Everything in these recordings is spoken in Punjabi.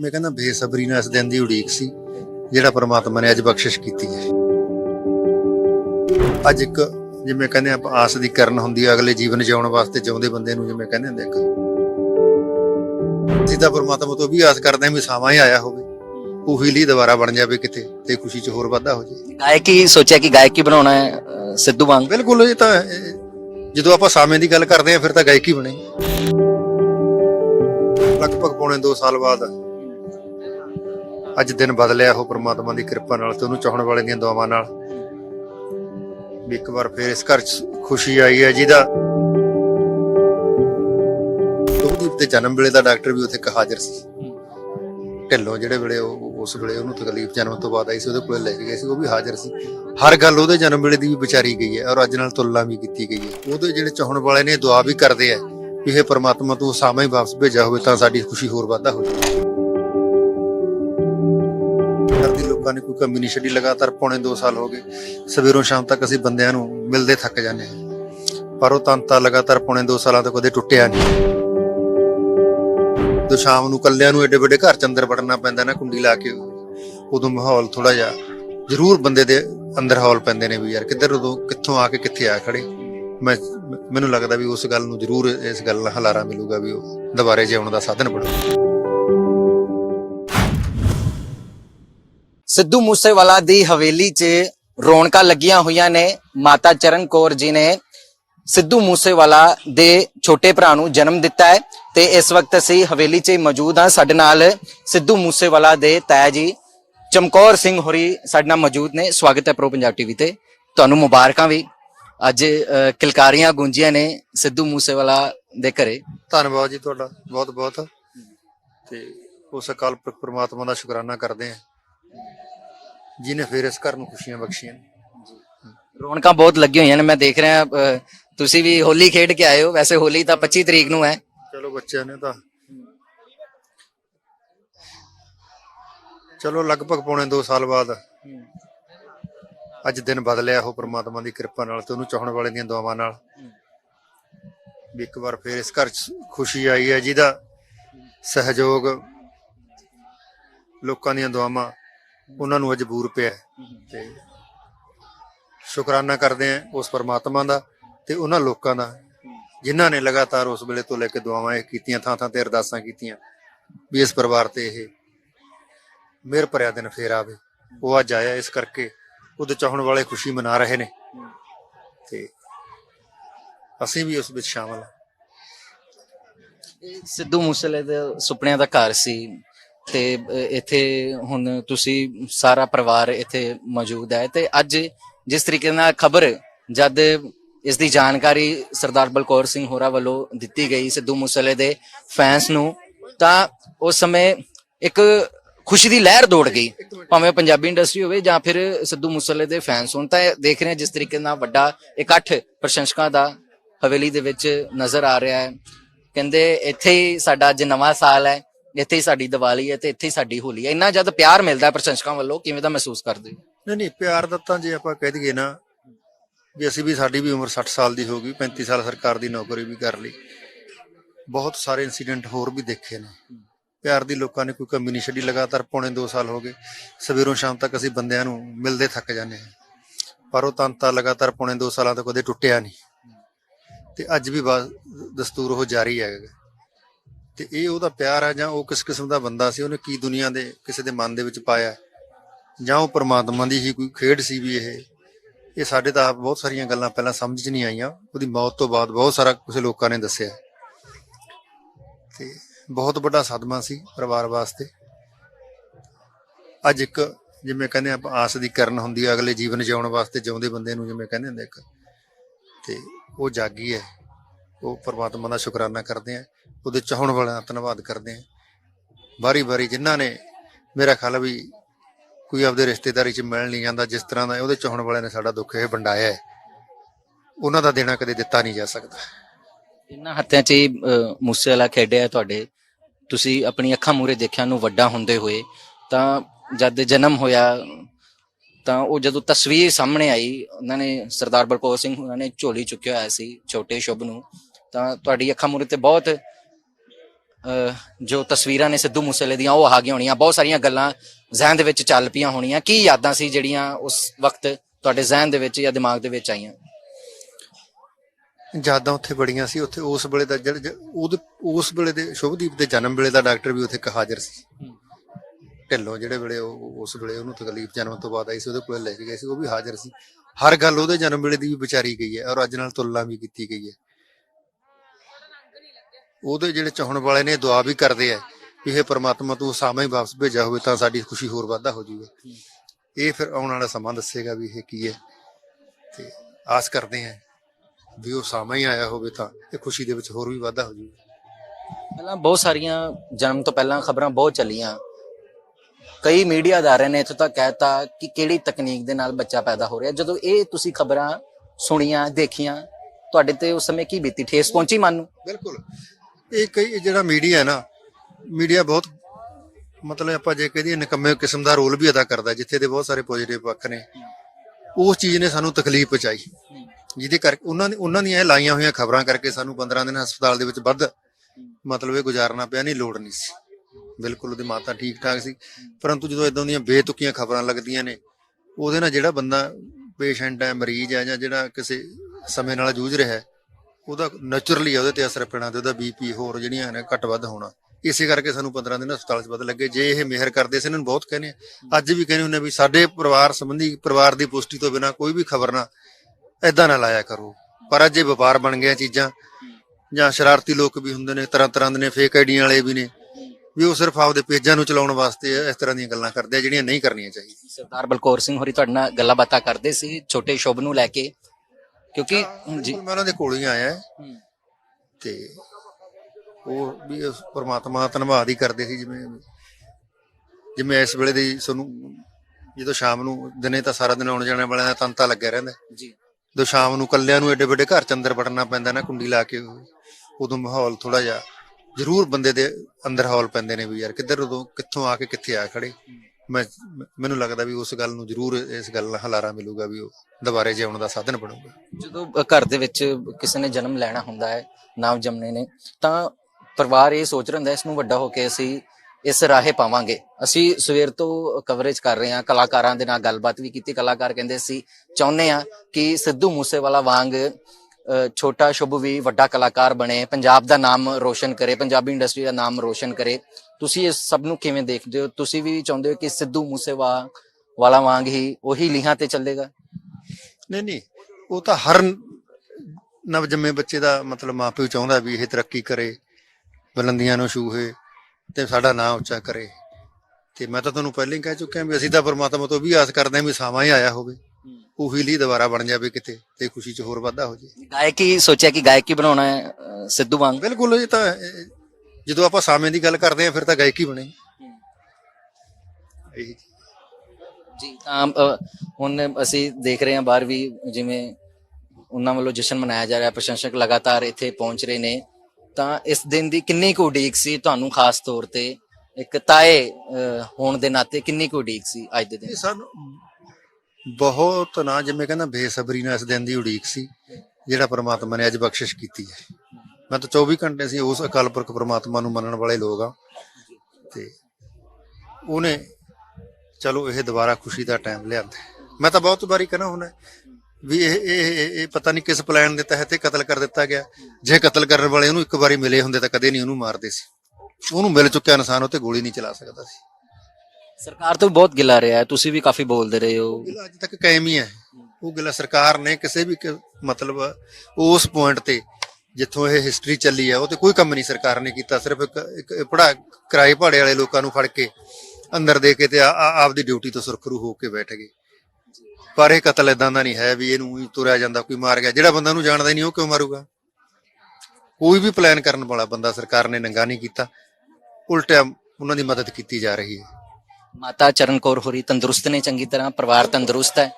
ਮੈਂ ਕਹਿੰਦਾ ਬੇਸਬਰੀ ਨਾਲ ਇਸ ਦਿਨ ਦੀ ਉਡੀਕ ਸੀ ਜਿਹੜਾ ਪ੍ਰਮਾਤਮਾ ਨੇ ਅੱਜ ਬਖਸ਼ਿਸ਼ ਕੀਤੀ ਹੈ। ਅੱਜ ਇੱਕ ਜਿਵੇਂ ਕਹਿੰਦੇ ਆਪਾਂ ਆਸ ਦੀ ਕਰਨ ਹੁੰਦੀ ਹੈ ਅਗਲੇ ਜੀਵਨ ਜਿਉਣ ਵਾਸਤੇ ਜਿਉਂਦੇ ਬੰਦੇ ਨੂੰ ਜਿਵੇਂ ਕਹਿੰਦੇ ਹੁੰਦੇ ਇੱਕ। ਜਿੱਦਾਂ ਪ੍ਰਮਾਤਮਾ ਤੋਂ ਵੀ ਆਸ ਕਰਦੇ ਹਾਂ ਵੀ ਸਮਾਂ ਹੀ ਆਇਆ ਹੋਵੇ। ਉਹੀ ਲਈ ਦੁਬਾਰਾ ਬਣ ਜਾਵੇ ਕਿਤੇ ਤੇ ਖੁਸ਼ੀ 'ਚ ਹੋਰ ਵਾਧਾ ਹੋ ਜਾਵੇ। ਗਾਇਕੀ ਸੋਚਿਆ ਕਿ ਗਾਇਕੀ ਬਣਾਉਣਾ ਹੈ ਸਿੱਧੂ ਵਾਂਗ। ਬਿਲਕੁਲ ਇਹ ਤਾਂ ਜਦੋਂ ਆਪਾਂ ਸਾਵੇਂ ਦੀ ਗੱਲ ਕਰਦੇ ਹਾਂ ਫਿਰ ਤਾਂ ਗਾਇਕੀ ਬਣੇ। ਲਗਭਗ ਪੌਣੇ 2 ਸਾਲ ਬਾਅਦ ਅੱਜ ਦਿਨ ਬਦਲਿਆ ਉਹ ਪ੍ਰਮਾਤਮਾ ਦੀ ਕਿਰਪਾ ਨਾਲ ਤੇ ਉਹਨੂੰ ਚਾਹਣ ਵਾਲੇ ਦੀਆਂ ਦੁਆਵਾਂ ਨਾਲ। ਵੀ ਇੱਕ ਵਾਰ ਫੇਰ ਇਸ ਘਰ 'ਚ ਖੁਸ਼ੀ ਆਈ ਹੈ ਜਿਹਦਾ ਉਹਦੀਪ ਦੇ ਜਨਮ ਵੇਲੇ ਦਾ ਡਾਕਟਰ ਵੀ ਉੱਥੇ ਇੱਕ ਹਾਜ਼ਰ ਸੀ। ਢਿੱਲੋਂ ਜਿਹੜੇ ਵੇਲੇ ਉਹ ਉਸ ਵੇਲੇ ਉਹਨੂੰ ਤਕਲੀਫ ਜਨਮ ਤੋਂ ਬਾਅਦ ਆਈ ਸੀ, ਉਹਦੇ ਕੋਲ ਲੈ ਕੇ ਗਏ ਸੀ, ਉਹ ਵੀ ਹਾਜ਼ਰ ਸੀ। ਹਰ ਗੱਲ ਉਹਦੇ ਜਨਮ ਵੇਲੇ ਦੀ ਵੀ ਵਿਚਾਰੀ ਗਈ ਹੈ ਔਰ ਅੱਜ ਨਾਲ ਤੁਲਨਾ ਵੀ ਕੀਤੀ ਗਈ ਹੈ। ਉਹਦੇ ਜਿਹੜੇ ਚਾਹਣ ਵਾਲੇ ਨੇ ਦੁਆ ਵੀ ਕਰਦੇ ਆ ਵੀ ਇਹ ਪ੍ਰਮਾਤਮਾ ਤੂੰ ਸਾਮਾ ਹੀ ਵਾਪਸ ਭੇਜਿਆ ਹੋਵੇ ਤਾਂ ਸਾਡੀ ਖੁਸ਼ੀ ਹੋਰ ਵਾਧਾ ਹੋ ਜਾਵੇ। ਲੋਕਾਂ ਨੇ ਕੋਈ ਕਮੀ ਨਹੀਂ ਛੱਡੀ, ਲਗਾਤਾਰ ਪੌਣੇ 2 ਸਾਲ ਹੋ ਗਏ। ਸਵੇਰੋਂ ਸ਼ਾਮ ਤੱਕ ਅਸੀਂ ਬੰਦਿਆਂ ਨੂੰ ਮਿਲਦੇ ਥੱਕ ਜਾਂਦੇ ਹਾਂ। ਪਰ ਉਹ ਤੰਤਾ ਲਗਾਤਾਰ ਪੌਣੇ 2 ਸਾਲਾਂ ਤੋਂ ਕਦੇ ਟੁੱਟਿਆ ਨਹੀਂ। ਤੇ ਸ਼ਾਮ ਨੂੰ ਕੱਲਿਆਂ ਨੂੰ ਏਡੇ ਵੱਡੇ ਘਰ ਚ ਅੰਦਰ ਵੜਨਾ ਪੈਂਦਾ ਨਾ, ਕੁੰਡੀ ਲਾ ਕੇ, ਉਦੋਂ ਮਾਹੌਲ ਥੋੜਾ ਜਿਹਾ ਜ਼ਰੂਰ ਬੰਦੇ ਦੇ ਅੰਦਰ ਹੌਲ ਪੈਂਦੇ ਨੇ ਵੀ ਯਾਰ, ਕਿੱਧਰ ਉਦੋਂ, ਕਿੱਥੋਂ ਆ ਕੇ ਕਿੱਥੇ ਆ ਖੜੇ? ਮੈਂ, ਮੈਨੂੰ ਲੱਗਦਾ ਵੀ ਉਸ ਗੱਲ ਨੂੰ ਜ਼ਰੂਰ ਇਸ ਗੱਲ ਨਾਲ ਹਲਾਰਾ ਮਿਲੂਗਾ ਵੀ ਉਹ ਦੁਬਾਰੇ ਜਿਉਣ ਦਾ ਸਾਧਨ ਬਣੂਗਾ ਸਿੱਧੂ ਮੂਸੇਵਾਲਾ ਦੀ ਹਵੇਲੀ 'ਚ ਰੌਣਕਾਂ ਲੱਗੀਆਂ ਹੋਈਆਂ ਨੇ। ਮਾਤਾ ਚਰਨ ਕੌਰ ਜੀ ਨੇ ਸਿੱਧੂ ਮੂਸੇਵਾਲਾ ਦੇ ਛੋਟੇ ਭਰਾ ਨੂੰ ਜਨਮ ਦਿੱਤਾ ਹੈ ਤੇ ਇਸ ਵਕਤ ਅਸੀਂ ਹਵੇਲੀ 'ਚ ਮੌਜੂਦ ਹਾਂ। ਸਾਡੇ ਨਾਲ ਸਿੱਧੂ ਮੂਸੇਵਾਲਾ ਦੇ ਤਾਇਆ ਜੀ ਚਮਕੌਰ ਸਿੰਘ ਹੋਰੀ ਸਾਡੇ ਨਾਲ ਮੌਜੂਦ ਨੇ। ਸਵਾਗਤ ਹੈ ਪ੍ਰੋ ਪੰਜਾਬ ਟੀਵੀ ਤੇ। ਤੁਹਾਨੂੰ ਮੁਬਾਰਕਾਂ ਵੀ। ਅੱਜ ਅਹ, ਕਿਲਕਾਰੀਆਂ ਗੂੰਜੀਆਂ ਨੇ ਸਿੱਧੂ ਮੂਸੇਵਾਲਾ ਦੇ ਘਰੇ। ਧੰਨਵਾਦ ਜੀ ਤੁਹਾਡਾ। ਬਹੁਤ ਬਹੁਤ ਤੇ ਉਸ ਅਕਾਲ ਪੁਰਖ ਪ੍ਰਮਾਤਮਾ ਦਾ ਸ਼ੁਕਰਾਨਾ ਕਰਦੇ ਹਾਂ। ਜਿਨੇ ਫਿਰ ਇਸ ਘਰ ਨੂੰ ਖੁਸ਼ੀਆਂ ਬਖਸ਼ੀਆਂ ਰੌਣਕਾਂ ਬਹੁਤ ਲੱਗੀਆਂ ਹੋਈਆਂ ਨੇ ਮੈਂ ਦੇਖ ਰਿਹਾ ਤੁਸੀਂ ਵੀ ਹੋਲੀ ਖੇਡ ਕੇ ਆਏ ਹੋ। ਵੈਸੇ ਹੋਲੀ ਤਾਂ 25 ਤਰੀਕ ਨੂੰ ਹੈ। ਚਲੋ ਬੱਚਿਆਂ ਨੇ ਤਾਂ। ਚਲੋ ਲਗਭਗ ਪੌਣੇ 2 ਸਾਲ ਬਾਅਦ ਅੱਜ ਦਿਨ ਬਦਲਿਆ ਉਹ ਪ੍ਰਮਾਤਮਾ ਦੀ ਕਿਰਪਾ ਨਾਲ ਤੇ ਉਹਨੂੰ ਚਾਹਣ ਵਾਲੇ ਦੀਆਂ ਦੁਆਵਾਂ ਨਾਲ। ਵੀ ਇੱਕ ਵਾਰ ਫੇਰ ਇਸ ਘਰ 'ਚ ਖੁਸ਼ੀ ਆਈ ਹੈ ਜਿਹਦਾ ਸਹਿਯੋਗ ਲੋਕਾਂ ਦੀਆਂ ਦੁਆਵਾਂ ਉਹਨਾਂ ਨੂੰ ਅਜਬੂਰ ਪਿਆ। ਤੇ ਸ਼ੁਕਰਾਨਾ ਕਰਦੇ ਆ ਉਸ ਪ੍ਰਮਾਤਮਾ ਦਾ ਤੇ ਉਹਨਾਂ ਲੋਕਾਂ ਦਾ ਜਿਨ੍ਹਾਂ ਨੇ ਲਗਾਤਾਰ ਉਸ ਵੇਲੇ ਤੋਂ ਲੈ ਕੇ ਦੁਆਵਾਂ ਇਹ ਕੀਤੀਆਂ ਥਾਂ ਥਾਂ ਤੇ ਅਰਦਾਸਾਂ ਕੀਤੀਆਂ ਵੀ ਇਸ ਪਰਿਵਾਰ ਤੇ ਇਹ ਮਿਹਰ ਭਰਿਆ ਦਿਨ ਫੇਰ ਆਵੇ। ਉਹ ਅੱਜ ਆਇਆ ਇਸ ਕਰਕੇ ਉਹਦੇ ਚਾਹਣ ਵਾਲੇ ਖੁਸ਼ੀ ਮਨਾ ਰਹੇ ਨੇ। ਤੇ ਅਸੀਂ ਵੀ ਉਸ ਵਿੱਚ ਸ਼ਾਮਲ ਹਾਂ। ਸਿੱਧੂ ਮੂਸੇਵਾਲੇ ਦੇ ਸੁਪਨਿਆਂ ਦਾ ਘਰ ਸੀ। ਤੇ ਇੱਥੇ ਹੁਣ ਤੁਸੀਂ ਸਾਰਾ ਪਰਿਵਾਰ ਇੱਥੇ ਮੌਜੂਦ ਹੈ ਤੇ ਅੱਜ ਜਿਸ ਤਰੀਕੇ ਨਾਲ ਖਬਰ ਜਦ ਇਸ ਦੀ ਜਾਣਕਾਰੀ ਸਰਦਾਰ ਬਲਕੌਰ ਸਿੰਘ ਹੋਰਾ ਵੱਲੋਂ ਦਿੱਤੀ ਗਈ ਸਿੱਧੂ ਮੂਸੇਵਾਲੇ ਦੇ ਫੈਨਸ ਨੂੰ, ਤਾਂ ਉਸ ਸਮੇਂ ਇੱਕ ਖੁਸ਼ੀ ਦੀ ਲਹਿਰ ਦੌੜ ਗਈ, ਭਾਵੇਂ ਪੰਜਾਬੀ ਇੰਡਸਟਰੀ ਹੋਵੇ ਜਾਂ ਫਿਰ ਸਿੱਧੂ ਮੂਸੇਵਾਲੇ ਦੇ ਫੈਨਸ ਹੋਣ, ਤਾਂ ਇਹ ਦੇਖ ਰਹੇ ਹਾਂ ਜਿਸ ਤਰੀਕੇ ਨਾਲ ਵੱਡਾ ਇਕੱਠ ਪ੍ਰਸ਼ੰਸਕਾਂ ਦਾ ਹਵੇਲੀ ਦੇ ਵਿੱਚ ਨਜ਼ਰ ਆ ਰਿਹਾ ਹੈ। ਕਹਿੰਦੇ ਇੱਥੇ ਹੀ ਸਾਡਾ ਅੱਜ ਨਵਾਂ ਸਾਲ ਹੈ ਇੱਥੇ ਹੀ ਸਾਡੀ ਦੀਵਾਲੀ ਹੈ ਤੇ ਇੱਥੇ ਹੀ ਸਾਡੀ ਹੋਲੀ ਹੈ। ਇੰਨਾ ਜਦ ਪਿਆਰ ਮਿਲਦਾ ਹੈ ਪ੍ਰਸ਼ੰਸਕਾਂ ਵੱਲੋਂ, ਕਿਵੇਂ ਦਾ ਮਹਿਸੂਸ ਕਰਦੇ ਹੋ? ਨਹੀਂ ਨਹੀਂ, ਪਿਆਰ ਦਾ ਤਾਂ ਜੇ ਆਪਾਂ ਕਹਿ ਦਈਏ ਨਾ, ਵੀ ਅਸੀਂ ਵੀ ਸਾਡੀ ਵੀ ਉਮਰ 60 ਸਾਲ ਦੀ ਹੋ ਗਈ 35 ਸਾਲ ਸਰਕਾਰ ਦੀ ਨੌਕਰੀ ਵੀ ਕਰ ਲਈ। ਬਹੁਤ ਸਾਰੇ ਇਨਸੀਡੈਂਟ ਹੋਰ ਵੀ ਦੇਖੇ ਨੇ। ਪਿਆਰ ਦੀ ਲੋਕਾਂ ਨੇ ਕੋਈ ਕਮੀ ਨਹੀਂ ਛੱਡੀ, ਲਗਾਤਾਰ ਪੌਣੇ 2 ਸਾਲ ਹੋ ਗਏ। ਸਵੇਰੋਂ ਸ਼ਾਮ ਤੱਕ ਅਸੀਂ ਬੰਦਿਆਂ ਨੂੰ ਮਿਲਦੇ ਥੱਕ ਜਾਂਦੇ ਹਾਂ। ਪਰ ਉਹ ਤੰਤਾ ਲਗਾਤਾਰ ਪੌਣੇ 2 ਸਾਲਾਂ ਤੋਂ ਕਦੇ ਟੁੱਟਿਆ ਨਹੀਂ। ਤੇ ਅੱਜ ਵੀ ਬਸ ਦਸਤੂਰ ਉਹ ਜਾਰੀ ਹੈ ਤੇ ਇਹ ਉਹਦਾ ਪਿਆਰ ਆ ਜਾਂ ਉਹ ਕਿਸ ਕਿਸਮ ਦਾ ਬੰਦਾ ਸੀ, ਉਹਨੇ ਕੀ ਦੁਨੀਆ ਦੇ ਕਿਸੇ ਦੇ ਮਨ ਦੇ ਵਿੱਚ ਪਾਇਆ? ਜਾਂ ਉਹ ਪਰਮਾਤਮਾ ਦੀ ਹੀ ਕੋਈ ਖੇਡ ਸੀ ਵੀ ਇਹ? ਇਹ ਸਾਡੇ ਤਾਂ ਆਪ ਬਹੁਤ ਸਾਰੀਆਂ ਗੱਲਾਂ ਪਹਿਲਾਂ ਸਮਝ 'ਚ ਨਹੀਂ ਆਈਆਂ। ਉਹਦੀ ਮੌਤ ਤੋਂ ਬਾਅਦ ਬਹੁਤ ਸਾਰਾ ਕੁਝ ਲੋਕਾਂ ਨੇ ਦੱਸਿਆ। ਤੇ ਬਹੁਤ ਵੱਡਾ ਸਦਮਾ ਸੀ ਪਰਿਵਾਰ ਵਾਸਤੇ। ਅੱਜ ਇੱਕ ਜਿਵੇਂ ਕਹਿੰਦੇ ਆਪਾਂ ਆਸ ਦੀ ਕਰਨ ਹੁੰਦੀ ਹੈ ਅਗਲੇ ਜੀਵਨ ਜਿਉਣ ਵਾਸਤੇ ਜਿਉਂਦੇ ਬੰਦੇ ਨੂੰ ਜਿਵੇਂ ਕਹਿੰਦੇ ਹੁੰਦੇ ਇੱਕ। ਤੇ ਉਹ ਜਾਗੀ ਹੈ। ਉਹ ਪ੍ਰਮਾਤਮਾ ਦਾ ਸ਼ੁਕਰਾਨਾ ਕਰਦੇ ਆ ਉਹਦੇ ਚਾਹਣ ਵਾਲਿਆਂ ਦਾ ਧੰਨਵਾਦ ਕਰਦੇ ਆ ਵਾਰੀ ਵਾਰੀ ਜਿਨ੍ਹਾਂ ਨੇ ਮੇਰਾ ਖਿਆਲ ਵੀ ਕੋਈ ਆਪਦੇ ਰਿਸ਼ਤੇਦਾਰੀ 'ਚ ਮਿਲਣ ਨਹੀਂ ਜਾਂਦਾ ਜਿਸ ਤਰ੍ਹਾਂ ਦਾ ਉਹਦੇ ਚਾਹਣ ਵਾਲਿਆਂ ਨੇ ਸਾਡਾ ਦੁੱਖ ਇਹ ਵੰਡਾਇਆ ਹੈ। ਉਹਨਾਂ ਦਾ ਦੇਣਾ ਕਦੇ ਦਿੱਤਾ ਨਹੀਂ ਜਾ ਸਕਦਾ। ਇਹਨਾਂ ਹੱਥਾਂ 'ਚ ਹੀ ਅਹ, ਮੂਸੇਵਾਲਾ ਖੇਡਿਆ ਤੁਹਾਡੇ। ਤੁਸੀਂ ਆਪਣੀ ਅੱਖਾਂ ਮੂਰੇ ਦੇਖਿਆ ਨੂੰ ਵੱਡਾ ਹੁੰਦੇ ਹੋਏ ਤਾਂ ਜਦ ਜਨਮ ਹੋਇਆ ਤਾਂ ਉਹ ਜਦੋਂ ਤਸਵੀਰ ਸਾਹਮਣੇ ਆਈ ਉਹਨਾਂ ਨੇ ਸਰਦਾਰ ਬਲਕੌਰ ਸਿੰਘ ਉਹਨਾਂ ਨੇ ਝੋਲੀ ਚੁੱਕਿਆ ਹੋਇਆ ਸੀ ਛੋਟੇ ਸ਼ੁਭ ਨੂੰ। ਤਾਂ ਤੁਹਾਡੀ ਅੱਖਾਂ ਮੂਰੇ ਤੇ ਬਹੁਤ ਜੋ ਤਸਵੀਰਾਂ ਨੇ ਸਿੱਧੂ ਮੂਸੇਵਾਲੇ ਦੀਆਂ ਉਹ ਆ ਗਈਆਂ ਹੋਣੀਆਂ। ਬਹੁਤ ਸਾਰੀਆਂ ਗੱਲਾਂ ਜ਼ਿਹਨ ਦੇ ਵਿੱਚ ਚੱਲ ਪਈਆਂ ਹੋਣੀਆਂ। ਕੀ ਯਾਦਾਂ ਸੀ ਜਿਹੜੀਆਂ ਉਸ ਵਕਤ ਤੁਹਾਡੇ ਜ਼ਿਹਨ ਦੇ ਵਿੱਚ ਜਾਂ ਦਿਮਾਗ ਦੇ ਵਿੱਚ ਆਈਆਂ? ਯਾਦਾਂ ਉੱਥੇ ਬੜੀਆਂ ਸੀ। ਉੱਥੇ ਉਸ ਵੇਲੇ ਦਾ ਉਹਦੇ ਉਸ ਵੇਲੇ ਦੇ ਸ਼ੁਭਦੀਪ ਦੇ ਜਨਮ ਵੇਲੇ ਦਾ ਡਾਕਟਰ ਵੀ ਉੱਥੇ ਇੱਕ ਹਾਜ਼ਰ ਸੀ। ਢਿੱਲੋਂ ਜਿਹੜੇ ਵੇਲੇ ਉਸ ਵੇਲੇ ਉਹਨੂੰ ਤਕਲੀਫ ਜਨਮ ਤੋਂ ਬਾਅਦ ਆਈ ਸੀ ਉਹਦੇ ਕੋਲ ਲੈ ਕੇ ਗਏ ਸੀ ਉਹ ਵੀ ਹਾਜ਼ਰ ਸੀ। ਹਰ ਗੱਲ ਉਹਦੇ ਜਨਮ ਵੇਲੇ ਦੀ ਵੀ ਵਿਚਾਰੀ ਗਈ ਹੈ ਔਰ ਅੱਜ ਨਾਲ ਤੁਲਨਾ ਵੀ ਕੀਤੀ ਗਈ ਹੈ। ਉਹਦੇ ਜਿਹੜੇ ਚਾਹਣ ਵਾਲੇ ਨੇ ਦੁਆ ਵੀ ਕਰਦੇ ਆ ਵੀ ਇਹ ਪ੍ਰਮਾਤਮਾ ਤੂੰ ਸਾਮਾ ਹੀ ਵਾਪਸ ਭੇਜਿਆ ਹੋਵੇ ਤਾਂ ਸਾਡੀ ਖੁਸ਼ੀ ਹੋਰ ਵਾਧਾ ਹੋ ਜਾਊਗਾ ਇਹ ਫਿਰ ਆਉਣ ਵਾਲਾ ਸਮਾਂ ਦੱਸੇਗਾ ਵੀ ਇਹ ਕੀ ਹੈ। ਤੇ ਆਸ ਕਰਦੇ ਆ ਵੀ ਉਹ ਸਾਮਾ ਹੀ ਆਇਆ ਹੋਵੇ ਤਾਂ ਇਹ ਖੁਸ਼ੀ ਦੇ ਵਿੱਚ ਹੋਰ ਵੀ ਵਾਧਾ ਹੋ ਜਾਊਗਾ ਪਹਿਲਾਂ ਬਹੁਤ ਸਾਰੀਆਂ ਜਨਮ ਤੋਂ ਪਹਿਲਾਂ ਖਬਰਾਂ ਬਹੁਤ ਚੱਲੀਆਂ। ਕਈ ਮੀਡੀਆ ਅਦਾਰੇ ਨੇ ਇੱਥੋਂ ਤੱਕ ਕਹਿਤਾ ਕਿ ਕਿਹੜੀ ਤਕਨੀਕ ਦੇ ਨਾਲ ਬੱਚਾ ਪੈਦਾ ਹੋ ਰਿਹਾ। ਜਦੋਂ ਇਹ ਤੁਸੀਂ ਖਬਰਾਂ ਸੁਣੀਆਂ ਦੇਖੀਆਂ ਤੁਹਾਡੇ ਤੇ ਉਸ ਸਮੇਂ ਕੀ ਬੀਤੀ? ਠੇਸ ਪਹੁੰਚੀ ਮਨ ਨੂੰ? ਬਿਲਕੁਲ। ਇਹ ਕਈ ਜਿਹੜਾ ਮੀਡੀਆ ਹੈ ਨਾ, ਮੀਡੀਆ ਬਹੁਤ ਮਤਲਬ ਆਪਾਂ ਜੇ ਕਹਦੇ ਨਿਕੰਮੇ ਕਿਸਮ ਦਾ ਰੋਲ ਵੀ ਅਦਾ ਕਰਦਾ ਜਿੱਥੇ ਦੇ ਬਹੁਤ ਸਾਰੇ ਪੋਜ਼ਿਟਿਵ ਪੱਖ ਨੇ। ਉਸ ਚੀਜ਼ ਨੇ ਸਾਨੂੰ ਤਕਲੀਫ ਪਹੁੰਚਾਈ। ਜਿਹਦੇ ਕਰਕੇ ਉਹਨਾਂ ਨੇ ਉਹਨਾਂ ਦੀਆਂ ਇਹ ਲਾਈਆਂ ਹੋਈਆਂ ਖਬਰਾਂ ਕਰਕੇ ਸਾਨੂੰ 15 ਦਿਨ ਹਸਪਤਾਲ ਦੇ ਵਿੱਚ ਵੱਧ ਮਤਲਬ ਇਹ ਗੁਜ਼ਾਰਨਾ ਪਿਆ, ਨਹੀਂ ਲੋੜ ਨਹੀਂ ਸੀ। ਬਿਲਕੁਲ ਉਹਦੀ ਮਾਤਾ ਠੀਕ ਠਾਕ ਸੀ। ਪਰੰਤੂ ਜਦੋਂ ਇਦਾਂ ਦੀਆਂ ਬੇਤੁਕੀਆਂ ਖਬਰਾਂ ਲੱਗਦੀਆਂ ਨੇ, ਉਹਦੇ ਨਾਲ ਜਿਹੜਾ ਬੰਦਾ ਪੇਸ਼ੈਂਟ ਹੈ, ਮਰੀਜ਼ ਹੈ ਜਾਂ ਜਿਹੜਾ ਕਿਸੇ ਸਮੇਂ ਨਾਲ ਜੂਝ ਰਿਹਾ ਹੈ ਉਹਦਾ ਨੇਚਰਲੀ ਉਹਦੇ ਤੇ ਅਸਰ ਪੈਣਾ ਤੇ ਉਹਦਾ ਬੀਪੀ ਹੋਰ ਜਿਹੜੀਆਂ ਨੇ ਘੱਟ ਵੱਧ ਹੋਣਾ। ਇਸੇ ਕਰਕੇ ਸਾਨੂੰ 15 ਦਿਨ ਹਸਪਤਾਲ 'ਚ ਵੱਧ ਲੱਗੇ। ਜੇ ਇਹ ਮਿਹਰ ਕਰਦੇ ਸੀ, ਇਹਨਾਂ ਨੂੰ ਬਹੁਤ ਕਹਿੰਦੇ ਆ। ਅੱਜ ਵੀ ਕਹਿੰਦੇ ਹੁੰਦੇ ਵੀ ਸਾਡੇ ਪਰਿਵਾਰ ਸੰਬੰਧੀ, ਪਰਿਵਾਰ ਦੀ ਪੁਸ਼ਟੀ ਤੋਂ ਬਿਨਾ ਕੋਈ ਵੀ ਖਬਰ ਨਾ ਐਦਾਂ ਨਾ ਲਾਇਆ ਕਰੋ। ਪਰ ਅੱਜ ਇਹ ਵਪਾਰ ਬਣ ਗਿਆ ਚੀਜ਼ਾਂ। ਜਾਂ ਸ਼ਰਾਰਤੀ ਲੋਕ ਵੀ ਹੁੰਦੇ ਨੇ ਤਰ੍ਹਾਂ ਤਰ੍ਹਾਂ ਦੇ ਨੇ ਫੇਕ ਆਈਡੀਆਂ ਵਾਲੇ ਵੀ ਨੇ। ਵੀ ਉਹ ਸਿਰਫ ਆਪਦੇ ਪੇਜਾਂ ਨੂੰ ਚਲਾਉਣ ਵਾਸਤੇ ਇਸ ਤਰ੍ਹਾਂ ਦੀਆਂ ਗੱਲਾਂ ਕਰਦੇ ਆ, ਜਿਹੜੀਆਂ ਨਹੀਂ ਕਰਨੀਆਂ ਚਾਹੀਦੀਆਂ। ਸਰਦਾਰ ਬਲਕੌਰ ਸਿੰਘ ਹੋਰੀ ਤੁਹਾਡੇ ਨਾਲ ਗੱਲਾਂ ਬਾਤਾਂ ਕਰਦੇ ਸੀ। ਛੋਟੇ ਸ਼ੁਭ ਨੂੰ ਲੈ ਕੇ ਕਿਉਂਕਿ ਜੀ ਮੈਂ ਉਹਨਾਂ ਦੇ ਕੋਲ ਹੀ ਆਇਆ ਤੇ ਉਹ ਵੀ ਉਸ ਪ੍ਰਮਾਤਮਾ ਦਾ ਧੰਨਵਾਦ ਹੀ ਕਰਦੇ ਸੀ ਜਿਵੇਂ ਜਿਵੇਂ ਇਸ ਵੇਲੇ ਦੀ ਤੁਹਾਨੂੰ ਜਦੋਂ ਸ਼ਾਮ ਨੂੰ ਦਿਨੇ ਤਾਂ ਸਾਰਾ ਦਿਨ ਆਉਣ ਜਾਣ ਵਾਲਿਆਂ ਦਾ ਤੰਤਾ ਲੱਗਿਆ ਰਹਿੰਦਾ। ਜੀ। ਜਦੋਂ ਸ਼ਾਮ ਨੂੰ ਕੱਲਿਆਂ ਨੂੰ ਏਡੇ ਵੱਡੇ ਘਰ ਚ ਅੰਦਰ ਵੜਨਾ ਪੈਂਦਾ ਨਾ ਕੁੰਡੀ ਲਾ ਕੇ ਉਦੋਂ ਮਾਹੌਲ ਥੋੜਾ ਜਿਹਾ ਜ਼ਰੂਰ ਬੰਦੇ ਦੇ ਅੰਦਰ ਹੌਲ ਪੈਂਦੇ ਨੇ ਵੀ ਯਾਰ ਕਿੱਧਰ ਉਦੋਂ ਕਿੱਥੋਂ ਆ ਕੇ ਕਿੱਥੇ ਆ ਖੜੇ। ਮੈਂ, ਮੈਨੂੰ ਲੱਗਦਾ ਵੀ ਉਸ ਗੱਲ ਨੂੰ ਜ਼ਰੂਰ ਇਸ ਗੱਲ ਨਾਲ ਹਲਾਰਾ ਮਿਲੂਗਾ ਵੀ ਉਹ ਦੁਬਾਰੇ ਜਿਉਣ ਦਾ ਸਾਧਨ ਬਣੂਗਾ। ਜਦੋਂ ਘਰ ਦੇ ਵਿੱਚ ਕਿਸੇ ਨੇ ਜਨਮ ਲੈਣਾ ਹੁੰਦਾ ਹੈ, ਨਾਮ ਜੰਮਣੇ ਨੇ, ਤਾਂ ਪਰਿਵਾਰ ਇਹ ਸੋਚ ਰਿਹਾ ਹੁੰਦਾ ਇਸ ਨੂੰ ਵੱਡਾ ਹੋ ਕੇ ਅਸੀਂ ਇਸ ਰਾਹੇ ਪਾਵਾਂਗੇ। ਅਸੀਂ ਸਵੇਰ ਤੋਂ ਕਵਰੇਜ ਕਰ ਰਹੇ ਹਾਂ, ਕਲਾਕਾਰਾਂ ਦੇ ਨਾਲ ਗੱਲਬਾਤ ਵੀ ਕੀਤੀ, ਕਲਾਕਾਰ ਕਹਿੰਦੇ ਸੀ ਚਾਹੁੰਦੇ ਆ ਕਿ ਸਿੱਧੂ ਮੂਸੇਵਾਲਾ ਵਾਂਗ ਛੋਟਾ ਸ਼ੁਭ ਵੀ ਵੱਡਾ ਕਲਾਕਾਰ ਬਣੇ, ਪੰਜਾਬ ਦਾ ਨਾਮ ਰੋਸ਼ਨ ਕਰੇ, ਪੰਜਾਬੀ ਇੰਡਸਟਰੀ ਦਾ ਨਾਮ ਰੋਸ਼ਨ ਕਰੇ। ਤੁਸੀਂ ਇਸ ਸਭ ਨੂੰ ਕਿਵੇਂ ਦੇਖਦੇ ਹੋ? ਤੁਸੀਂ ਵੀ ਚਾਹੁੰਦੇ ਹੋ ਕਿ ਸਿੱਧੂ ਮੂਸੇਵਾਲਾ ਵਾਲਾ ਵਾਂਗ ਹੀ ਉਹੀ ਲੀਹਾਂ ਤੇ ਚੱਲੇਗਾ? ਨਹੀਂ ਨਹੀਂ, ਉਹ ਤਾਂ ਹਰ ਨਵਜੰਮੇ ਬੱਚੇ ਦਾ ਮਤਲਬ ਮਾਪਿਓ ਚਾਹੁੰਦਾ ਵੀ ਇਹ ਤਰੱਕੀ ਕਰੇ, ਬੁਲੰਦੀਆਂ ਨੂੰ ਛੂਹੇ ਤੇ ਸਾਡਾ ਨਾਮ ਉੱਚਾ ਕਰੇ। ਤੇ ਮੈਂ ਤਾਂ ਤੁਹਾਨੂੰ ਪਹਿਲਾਂ ਹੀ ਕਹਿ ਚੁੱਕਿਆ ਵੀ ਅਸੀਂ ਤਾਂ ਪਰਮਾਤਮਾ ਤੋਂ ਵੀ ਆਸ ਕਰਦੇ ਹਾਂ ਵੀ ਸਾਵਾਂ ਹੀ ਆਇਆ ਹੋਵੇ। ਉਹੀ ਲਈ ਦੁਬਾਰਾ ਬਣ ਜਾਵੇ ਕਿਤੇ ਤੇ ਖੁਸ਼ੀ 'ਚ ਹੋਰ ਵਾਧਾ ਹੋ ਜੇ ਗਾਇਕੀ ਸੋਚਿਆ ਕਿ ਗਾਇਕੀ ਬਣਾਉਣਾ ਹੈ ਅਹ ਸਿੱਧੂ ਵਾਂਗ? ਬਿਲਕੁਲ ਇਹ ਤਾਂ ਜਦੋਂ ਆਪਾਂ ਸਾਵੇਂ ਦੀ ਗੱਲ ਕਰਦੇ ਹਾਂ ਫਿਰ ਤਾਂ ਗਾਇਕੀ ਬਣੇ। ਇਹੀ। ਜੀ ਤਾਂ ਹੁਣ ਅਸੀਂ ਦੇਖ ਰਹੇ ਹਾਂ ਬਾਹਰ ਵੀ ਜਿਵੇਂ ਉਹਨਾਂ ਵੱਲੋਂ ਜਸ਼ਨ ਮਨਾਇਆ ਜਾ ਰਿਹਾ ਪ੍ਰਸ਼ੰਸਕ ਲਗਾਤਾਰ ਇੱਥੇ ਪਹੁੰਚ ਰਹੇ ਨੇ। ਤਾਂ ਇਸ ਦਿਨ ਦੀ ਕਿੰਨੀ ਕੁ ਉਡੀਕ ਸੀ ਤੁਹਾਨੂੰ ਖਾਸ ਤੌਰ ਤੇ? ਇੱਕ ਤਾਏ ਹੋਣ ਦੇ ਨਾਤੇ ਕਿੰਨੀ ਕੁ ਉਡੀਕ ਸੀ ਅੱਜ ਦੇ ਦਿਨ? ਇਹ ਸਾਨੂੰ ਬਹੁਤ ਨਾ, ਜਿਵੇਂ ਕਹਿੰਦਾ ਬੇਸਬਰੀ ਨਾਲ ਇਸ ਦਿਨ ਦੀ ਉਡੀਕ ਸੀ, ਜਿਹੜਾ ਪ੍ਰਮਾਤਮਾ ਨੇ ਅੱਜ ਬਖਸ਼ਿਸ਼ ਕੀਤੀ ਹੈ। ਮੈਂ ਤਾਂ 24 ਘੰਟੇ ਸੀ ਉਸ ਅਕਾਲ ਪੁਰਖ ਪ੍ਰਮਾਤਮਾ ਨੂੰ ਮੰਨਣ ਵਾਲੇ ਲੋਕ ਆ ਤੇ ਉਹਨੇ, ਚਲੋ ਇਹ ਦੁਬਾਰਾ ਖੁਸ਼ੀ ਦਾ ਟਾਈਮ ਲਿਆਂਦਾ। ਮੈਂ ਤਾਂ ਬਹੁਤ ਵਾਰੀ ਕਹਿਣਾ ਹੁੰਦਾ ਵੀ ਇਹ ਇਹ, ਇਹ- ਇਹ ਪਤਾ ਨਹੀਂ ਕਿਸ ਪਲਾਨ ਦੇ ਤਹਿਤ ਇਹ ਕਤਲ ਕਰ ਦਿੱਤਾ ਗਿਆ। ਜੇ ਕਤਲ ਕਰਨ ਵਾਲੇ ਉਹਨੂੰ ਇੱਕ ਵਾਰੀ ਮਿਲੇ ਹੁੰਦੇ ਤਾਂ ਕਦੇ ਨਹੀਂ ਉਹਨੂੰ ਮਾਰਦੇ ਸੀ। ਉਹਨੂੰ ਮਿਲ ਚੁੱਕਿਆ ਇਨਸਾਨ, ਉਹ ਤੇ ਗੋਲੀ ਨਹੀਂ ਚਲਾ ਸਕਦਾ ਸੀ। ਸਰਕਾਰ ਤੋਂ ਵੀ ਬਹੁਤ ਗਿਲਾ ਰਿਹਾ ਹੈ, ਤੁਸੀਂ ਵੀ ਕਾਫੀ ਬੋਲਦੇ ਰਹੇ ਹੋ। ਗਿਲਾ ਅੱਜ ਤੱਕ ਕਾਇਮ ਹੀ ਹੈ। ਉਹ ਗਿਲਾ ਸਰਕਾਰ ਨੇ ਕਿਸੇ ਵੀ ਕ- ਮਤਲਬ ਉਸ ਪੁਆਇੰਟ ਤੇ ਜਿੱਥੋਂ ਇਹ ਹਿਸਟਰੀ ਚੱਲੀ ਹੈ ਉਹ ਤੇ ਕੋਈ ਕੰਮ ਨਹੀਂ ਸਰਕਾਰ ਨੇ ਕੀਤਾ, ਸਿਰਫ ਇੱਕ ਇੱਕ ਪੜਾ ਕਿਰਾਏ ਭਾੜੇ ਵਾਲੇ ਲੋਕਾਂ ਨੂੰ ਫੜ ਕੇ ਅੰਦਰ ਦੇ ਕੇ ਤੇ ਆ- ਆ- ਆਪਦੀ ਡਿਊਟੀ ਤੋਂ ਸੁਰਖਰੂ ਹੋ ਕੇ ਬੈਠ ਗਏ। ਪਰ ਇਹ ਕਤਲ ਇਦਾਂ ਦਾ ਨਹੀਂ ਹੈ ਵੀ ਇਹਨੂੰ ਹੀ ਤੁਰਿਆ ਜਾਂਦਾ, ਕੋਈ ਮਾਰ ਗਿਆ। ਜਿਹੜਾ ਬੰਦਾ ਨੂੰ ਜਾਣਦਾ ਹੀ ਨਹੀਂ ਉਹ ਕਿਉਂ ਮਾਰੂਗਾ? ਕੋਈ ਵੀ ਪਲਾਨ ਕਰਨ ਵਾਲਾ ਬੰਦਾ ਸਰਕਾਰ ਨੇ ਨੰਗਾ ਨਹੀਂ ਕੀਤਾ। ਉਲਟਾ ਉਹਨਾਂ ਦੀ ਮਦਦ ਕੀਤੀ ਜਾ ਰਹੀ ਹੈ। ਮਾਤਾ ਚਰਨ ਕੌਰ ਹੋਰੀ ਤੰਦਰੁਸਤ ਨੇ ਚੰਗੀ ਤਰ੍ਹਾਂ ਪਰਿਵਾਰ ਤੰਦਰੁਸਤ ਹੈ।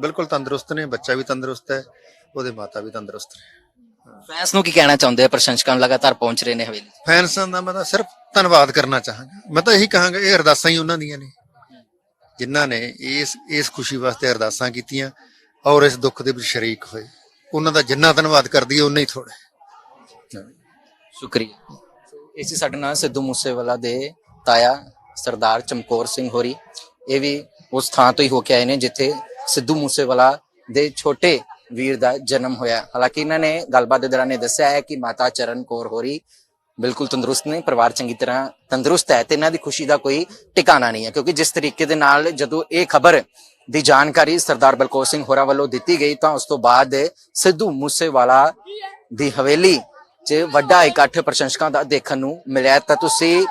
ਬਿਲਕੁਲ ਤੰਦਰੁਸਤ ਨੇ ਬੱਚਾ ਵੀ ਤੰਦਰੁਸਤ ਹੈ ਉਹਦੇ ਮਾਤਾ ਵੀ ਤੰਦਰੁਸਤ ਨੇ। ਫੈਨਸ ਨੂੰ ਕੀ ਕਹਿਣਾ ਚਾਹੁੰਦੇ ਆ? ਪ੍ਰਸ਼ੰਸਕਾਂ ਲਗਾਤਾਰ ਪਹੁੰਚ ਰਹੇ ਨੇ ਹਵੇਲੀ। ਫੈਨਸਾਂ ਦਾ ਮੈਂ ਤਾਂ ਸਿਰਫ ਧੰਨਵਾਦ ਕਰਨਾ ਚਾਹਾਂਗਾ। ਮੈਂ ਤਾਂ ਇਹੀ ਕਹਾਂਗਾ ਇਹ ਅਰਦਾਸਾਂ ਹੀ ਉਹਨਾਂ ਦੀਆਂ ਨੇ। ਜਿਨ੍ਹਾਂ ਨੇ ਇਸ ਇਸ ਖੁਸ਼ੀ ਵਾਸਤੇ ਅਰਦਾਸਾਂ ਕੀਤੀਆਂ ਔਰ ਇਸ ਦੁੱਖ ਦੇ ਵਿੱਚ ਸ਼ਰੀਕ ਹੋਏ। ਉਹਨਾਂ ਦਾ ਜਿੰਨਾ ਧੰਨਵਾਦ ਕਰਦੀ ਉਨਾ ਹੀ ਥੋੜਾ ਸ਼ੁਕਰੀਆ। ਇਸੇ ਸਾਡੇ ਨਾਲ ਸਿੱਧੂ ਮੂਸੇਵਾਲਾ ਦੇ ਤਾਇਆ ਸਰਦਾਰ ਚਮਕੌਰ ਸਿੰਘ ਹੋਰੀ। ਇਹ ਵੀ ਉਸ ਥਾਂ ਤੋਂ ਹੀ ਹੋ ਕੇ ਆਏ ਨੇ, ਜਿੱਥੇ ਸਿੱਧੂ ਮੂਸੇਵਾਲਾ ਦੇ ਛੋਟੇ ਵੀਰ ਦਾ ਜਨਮ ਹੋਇਆ। ਹਾਲਾਂਕਿ ਇਹਨਾਂ ਨੇ ਗੱਲਬਾਤ ਦੇ ਦੌਰਾਨ ਇਹ ਦੱਸਿਆ ਹੈ ਕਿ ਮਾਤਾ ਚਰਨ ਕੌਰ ਹੋਰੀ ਬਿਲਕੁਲ ਤੰਦਰੁਸਤ ਨੇ, ਪਰਿਵਾਰ ਚੰਗੀ ਤਰ੍ਹਾਂ ਤੰਦਰੁਸਤ ਹੈ ਤੇ ਇਹਨਾਂ ਦੀ ਖੁਸ਼ੀ ਦਾ ਕੋਈ ਟਿਕਾਣਾ ਨਹੀਂ ਹੈ, ਕਿਉਂਕਿ ਜਿਸ ਤਰੀਕੇ ਦੇ ਨਾਲ ਜਦੋਂ ਇਹ ਖਬਰ ਦੀ ਜਾਣਕਾਰੀ ਸਰਦਾਰ ਬਲਕੌਰ ਸਿੰਘ ਹੋਰਾਂ ਵੱਲੋਂ ਦਿੱਤੀ ਗਈ, ਤਾਂ ਉਸ ਤੋਂ ਬਾਅਦ ਸਿੱਧੂ ਮੂਸੇਵਾਲਾ ਦੀ ਹਵੇਲੀ 'ਚ ਵੱਡਾ ਇਕੱਠ ਪ੍ਰਸ਼ੰਸਕਾਂ ਦਾ ਦੇਖਣ ਨੂੰ ਮਿਲਿਆ। ਤਾਂ ਤੁਸੀਂ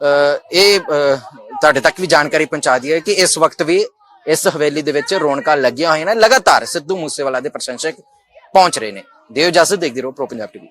ਇਹ ਤੁਹਾਡੇ ਤੱਕ ਵੀ ਜਾਣਕਾਰੀ ਪਹੁੰਚਾ ਦਈਏ ਕਿ ਇਸ ਵਕਤ ਵੀ ਇਸ ਹਵੇਲੀ ਦੇ ਵਿੱਚ ਰੌਣਕਾਂ ਲੱਗੀਆਂ ਹੋਈਆਂ ਨੇ, ਲਗਾਤਾਰ ਸਿੱਧੂ ਮੂਸੇਵਾਲਾ ਦੇ ਪ੍ਰਸ਼ੰਸਕ ਪਹੁੰਚ ਰਹੇ ਨੇ। ਦਿਓ ਇਜਾਜ਼ਤ, ਦੇਖਦੇ ਰਹੋ ਪ੍ਰੋ ਪੰਜਾਬ ਟੀਵੀ